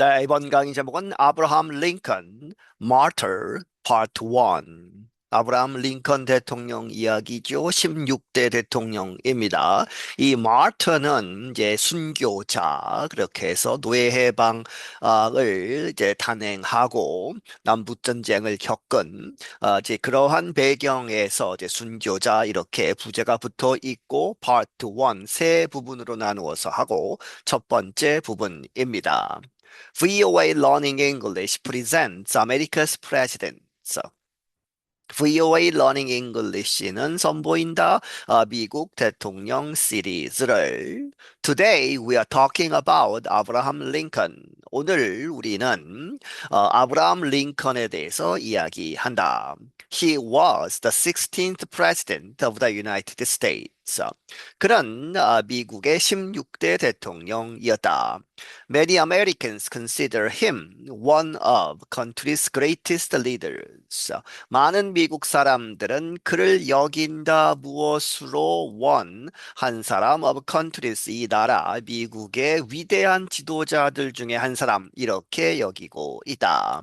네, 이번 강의 제목은 아브라함 링컨 Martyr Part 1. 아브라함 링컨 대통령 이야기죠. 16대 대통령입니다. 이 마르트는 이제 순교자 그렇게 해서 노예 해방을 이제 단행하고 남북 전쟁을 겪은 어, 이제 그러한 배경에서 이제 순교자 이렇게 부제가 붙어 있고 파트 1 세 부분으로 나누어서 하고 첫 번째 부분입니다. VOA Learning English presents America's Presidents. VOA Learning English는 선보인다 어, 미국 대통령 시리즈를 Today we are talking about Abraham Lincoln. 오늘 우리는 어, 아브라함 링컨에 대해서 이야기한다. He was the 16th president of the United States. 그는 어, 미국의 16대 대통령이었다. Many Americans consider him one of country's greatest leaders. 많은 미국 사람들은 그를 여긴다 무엇으로 one 한 사람 of countries 이 나라 미국의 위대한 지도자들 중에 한 사람 이렇게 여기고 있다.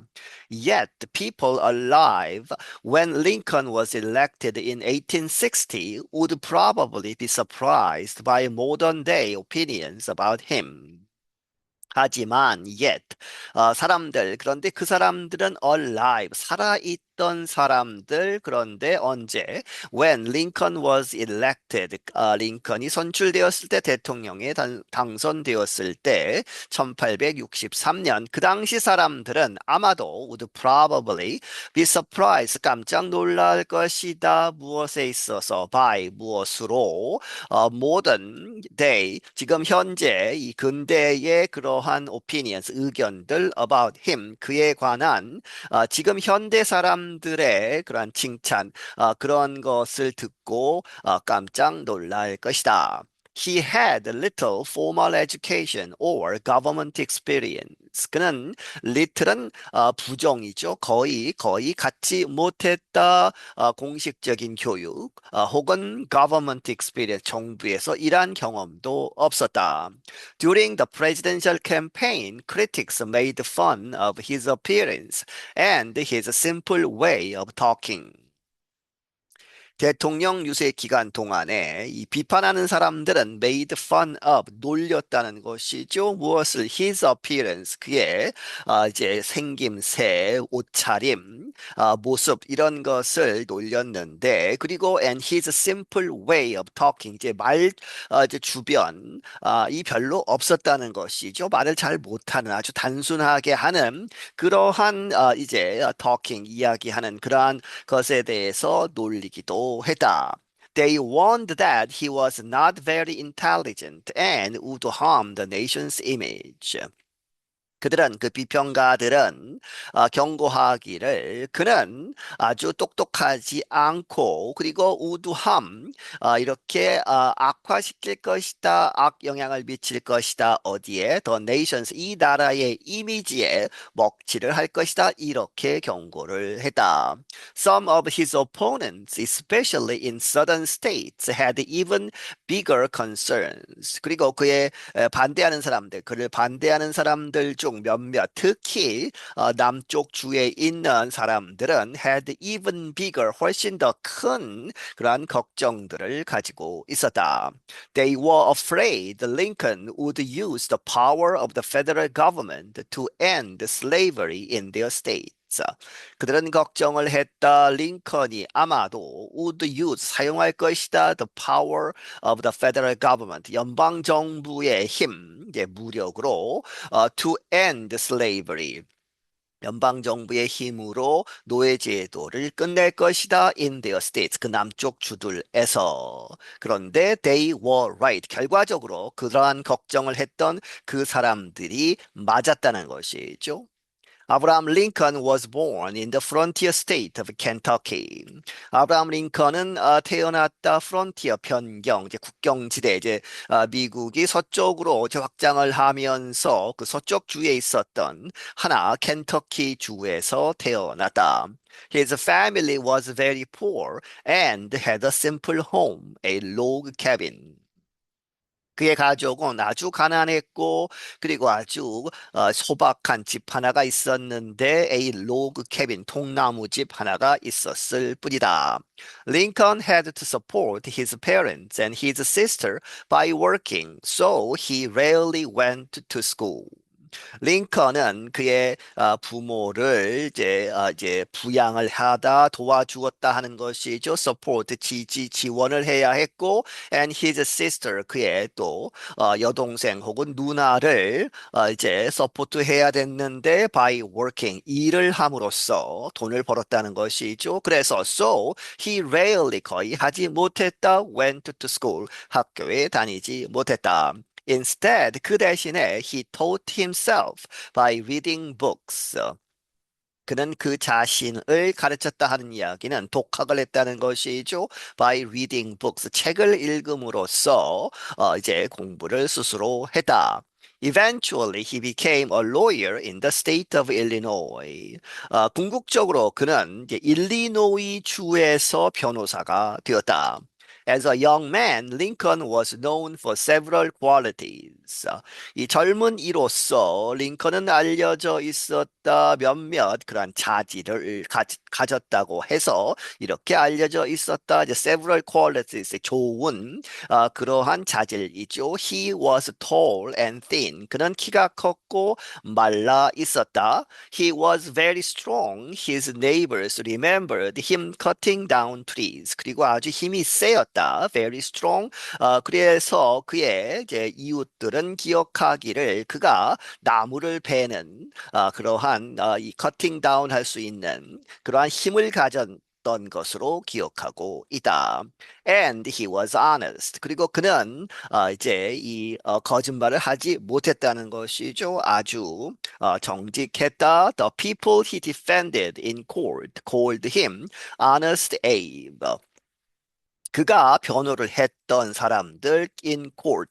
Yet people alive when Lincoln was elected in 1860 would probably be surprised by modern day opinions about him. 하지만 yet 어, 사람들 그런데 그 사람들은 alive 살아있 던 사람들 그런데 언제? When Lincoln was elected. 어, 링컨이 선출되었을 때 대통령에 단, 당선되었을 때 1863년. 그 당시 사람들은 아마도 would probably be surprised 깜짝 놀랄 것이다 무엇에 있어서 by 무엇으로? 어, modern day 지금 현재 이 근대의 그러한 opinions, 의견들 about him, 그에 관한 어, 지금 현대 사람 들의 그러한 칭찬, 어, 그런 것을 듣고 어, 깜짝 놀랄 것이다. He had little formal education or government experience. 그는 little은 어, 부정이죠. 거의 거의 갖지 못했다. 어, 공식적인 교육 어, 혹은 government experience 정부에서 일한 경험도 없었다. During the presidential campaign, critics made fun of his appearance and his simple way of talking. 대통령 유세 기간 동안에 이 비판하는 사람들은 made fun of 놀렸다는 것이죠. 무엇을 his appearance 그의 어, 이제 생김새, 옷차림, 어, 모습 이런 것을 놀렸는데 그리고 and his simple way of talking 이제 말 어, 이제 주변 어, 이 별로 없었다는 것이죠. 말을 잘 못하는 아주 단순하게 하는 그러한 어, 이제 talking 이야기하는 그러한 것에 대해서 놀리기도 They warned that he was not very intelligent and would harm the nation's image. 그들은 그 비평가들은 어, 경고하기를 그는 아주 똑똑하지 않고 그리고 우두함 어, 이렇게 어, 악화시킬 것이다 악 영향을 미칠 것이다 어디에 the nations 이 나라의 이미지에 먹칠을 할 것이다 이렇게 경고를 했다. Some of his opponents, especially in southern states, had even bigger concerns. 그리고 그의 반대하는 사람들, 그를 반대하는 사람들 중 몇몇 특히 어, 남쪽 주에 있는 사람들은 had even bigger 훨씬 더 큰 그러한 걱정들을 가지고 있었다. They were afraid Lincoln would use the power of the federal government to end slavery in their state. 그들은 걱정을 했다. 링컨이 아마도 would use 사용할 것이다. The power of the federal government 연방 정부의 힘, 이제 무력으로 uh, to end slavery. 연방 정부의 힘으로 노예 제도를 끝낼 것이다 in their states 그 남쪽 주들에서 그런데 they were right 결과적으로 그러한 걱정을 했던 그 사람들이 맞았다는 것이죠. 아브라함 링컨 was born in the frontier state of Kentucky. 아브라함 링컨은 어, 태어났다 프론티어 변경 이제 국경지대 이제 어, 미국이 서쪽으로 이제 확장을 하면서 그 서쪽 주에 있었던 하나 켄터키 주에서 태어났다. His family was very poor and had a simple home, a log cabin. 그의 가족은 아주 가난했고 그리고 아주 어, 소박한 집 하나가 있었는데 a log cabin 통나무 집 하나가 있었을 뿐이다. Lincoln had to support his parents and his sister by working, so he rarely went to school. 링컨은 그의 어, 부모를 이제 어, 이제 부양을 하다 도와주었다 하는 것이죠. support 지지 지원을 해야 했고 and his sister 그의 또 어, 여동생 혹은 누나를 이제 support 해야 됐는데 by working 일을 함으로써 돈을 벌었다는 것이죠. 그래서 so he rarely 거의 하지 못했다 went to school 학교에 다니지 못했다. Instead, 그 대신에 he taught himself by reading books. 그는 그 자신을 가르쳤다 하는 이야기는 독학을 했다는 것이죠. By reading books, 책을 읽음으로써 어, 이제 공부를 스스로 했다. Eventually, he became a lawyer in the state of Illinois. 어, 궁극적으로 그는 일리노이 주에서 변호사가 되었다. As a young man, Lincoln was known for several qualities. 이 젊은 이로서 링컨은 알려져 있었다 몇몇 그런 자질을 가, 가졌다고 해서 이렇게 알려져 있었다. 이제 several qualities 좋은 어, 그러한 자질이죠. He was tall and thin. 그는 키가 컸고 말라 있었다. He was very strong. His neighbors remembered him cutting down trees. 그리고 아주 힘이 세였다. Very strong. 어, 그래서 그의 이제 이웃들은 기억하기를 그가 나무를 베는 어, 그러한 어, 이 커팅 다운 할 수 있는 그러한 힘을 가졌던 것으로 기억하고 있다. And he was honest. 그리고 그는 어, 이제 이 어, 거짓말을 하지 못했다는 것이죠. 아주 어, 정직했다. The people he defended in court called him honest Abe. 그가 변호를 했던 사람들 in court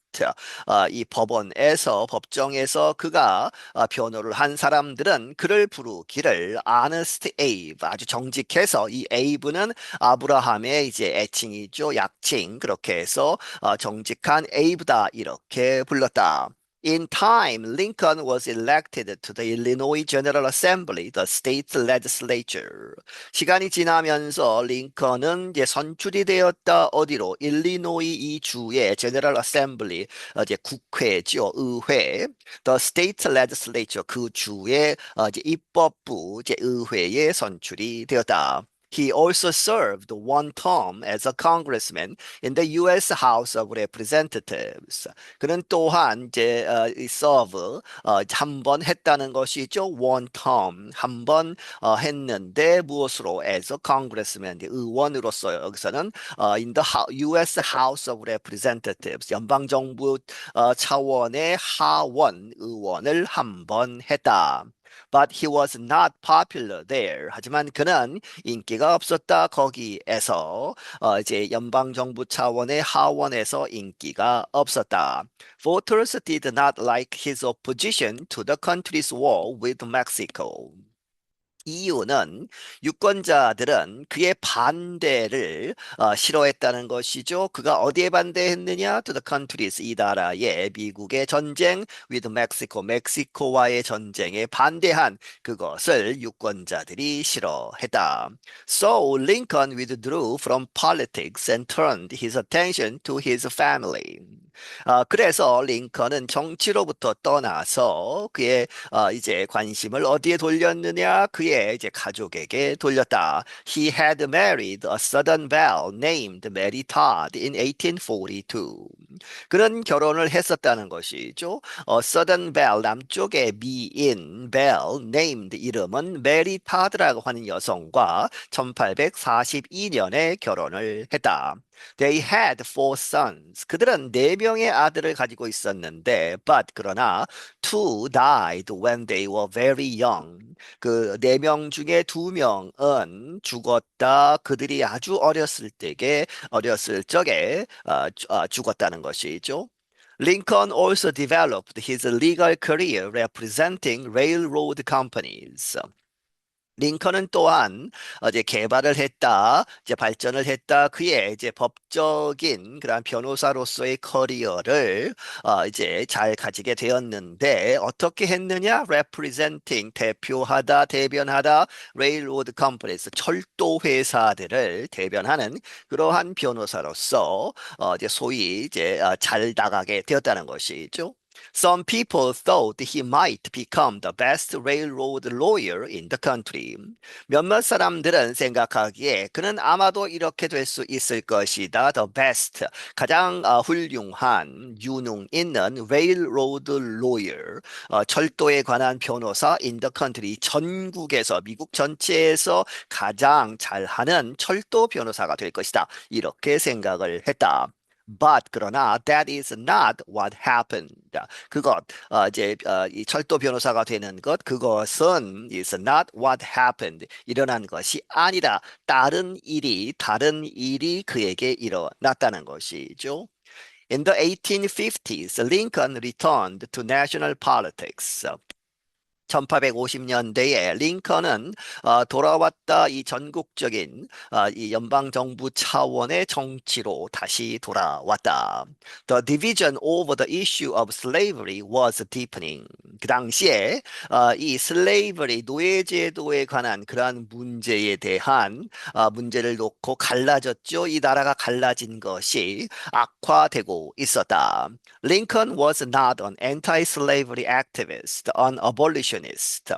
어, 이 법원에서 법정에서 그가 어, 변호를 한 사람들은 그를 부르기를 honest Abe 아주 정직해서 이 Abe는 아브라함의 이제 애칭이죠 약칭 그렇게 해서 어, 정직한 Abe다 이렇게 불렀다. In time, Lincoln was elected to the Illinois General Assembly, the state legislature. 시간이 지나면서 링컨은 이제 선출이 되었다 어디로? 일리노이 이 주의 General Assembly, 이제 국회죠, 의회. The state legislature 그 주의 이제 입법부, 이제 의회에 선출이 되었다. He also served one term as a congressman in the U.S. House of Representatives. 그는 또한 이제 어, serve 어, 한번 했다는 것이죠. one term 한번 어, 했는데 무엇으로 as a congressman 의원으로서 여기서는 어, in the U.S. House of Representatives 연방 정부 어, 차원의 하원 의원을 한 번 했다. but he was not popular there. 하지만 그는 인기가 없었다. 거기에서 어, 이제 연방 정부 차원의 하원에서 인기가 없었다. Voters did not like his opposition to the country's war with Mexico. 이유는 유권자들은 그의 반대를 어, 싫어했다는 것이죠. 그가 어디에 반대했느냐? To the countries 이 나라의 미국의 전쟁 with Mexico 멕시코와의 전쟁에 반대한 그것을 유권자들이 싫어했다. So Lincoln withdrew from politics and turned his attention to his family. 어, 그래서 링컨은 정치로부터 떠나서 그의 어, 이제 관심을 어디에 돌렸느냐? 그의 이제 가족에게 돌렸다. He had married a Southern belle named Mary Todd in 1842. 그런 결혼을 했었다는 것이죠. 어, Southern belle 남쪽의 미인 belle named 이름은 메리 타드라고 하는 여성과 1842년에 결혼을 했다. They had four sons. 그들은 네 명의 아들을 가지고 있었는데, but 그러나 two died when they were very young. 그 네 명 중에 두 명은 죽었다. 그들이 아주 어렸을 때에 어렸을 적에 어, 어, 죽었다는 것이죠. Lincoln also developed his legal career representing railroad companies. 링컨은 또한 어, 이제 개발을 했다, 이제 발전을 했다. 그의 이제 법적인 그런 변호사로서의 커리어를 어, 이제 잘 가지게 되었는데 어떻게 했느냐? representing 대표하다, 대변하다, railroad companies 철도 회사들을 대변하는 그러한 변호사로서 어, 이제 소위 이제 어, 잘 나가게 되었다는 것이죠. Some people thought he might become the best railroad lawyer in the country. 몇몇 사람들은 생각하기에 그는 아마도 이렇게 될 수 있을 것이다. The best, 가장 어, 훌륭한 유능 있는 railroad lawyer, 어, 철도에 관한 변호사 in the country, 전국에서 미국 전체에서 가장 잘하는 철도 변호사가 될 것이다. 이렇게 생각을 했다. But 그러나 that is not what happened. 그것 어, 이제 어, 이 철도 변호사가 되는 것 그것은 is not what happened. 일어난 것이 아니라 다른 일이 다른 일이 그에게 일어났다는 것이죠. In the 1850s, Lincoln returned to national politics. 1850년대에 링컨은 어, 돌아왔다 이 전국적인 어, 이 연방 정부 차원의 정치로 다시 돌아왔다. The division over the issue of slavery was deepening. 그 당시에 어, 이 slavery 노예 제도에 관한 그러한 문제에 대한 어, 문제를 놓고 갈라졌죠. 이 나라가 갈라진 것이 악화되고 있었다. Lincoln was not an anti-slavery activist, an abolitionist.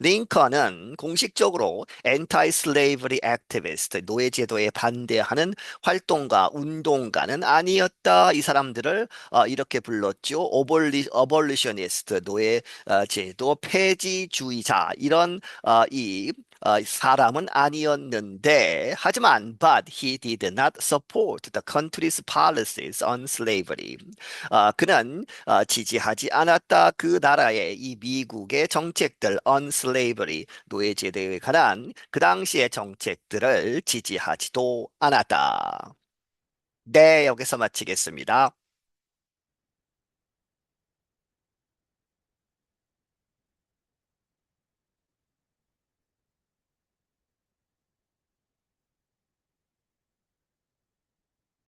링컨은 공식적으로 anti-slavery activist, 노예 제도에 반대하는 활동가, 운동가는 아니었다. 이 사람들을 어, 이렇게 불렀죠. aboli, abolitionist, 노예 어, 제도 폐지주의자 이런 어, 이 어, 사람은 아니었는데 하지만 but he did not support the country's policies on slavery. 어, 그는 어, 지지하지 않았다 그 나라의 이 미국의 정책들 on slavery 노예 제도에 관한 그 당시의 정책들을 지지하지도 않았다. 네, 여기서 마치겠습니다.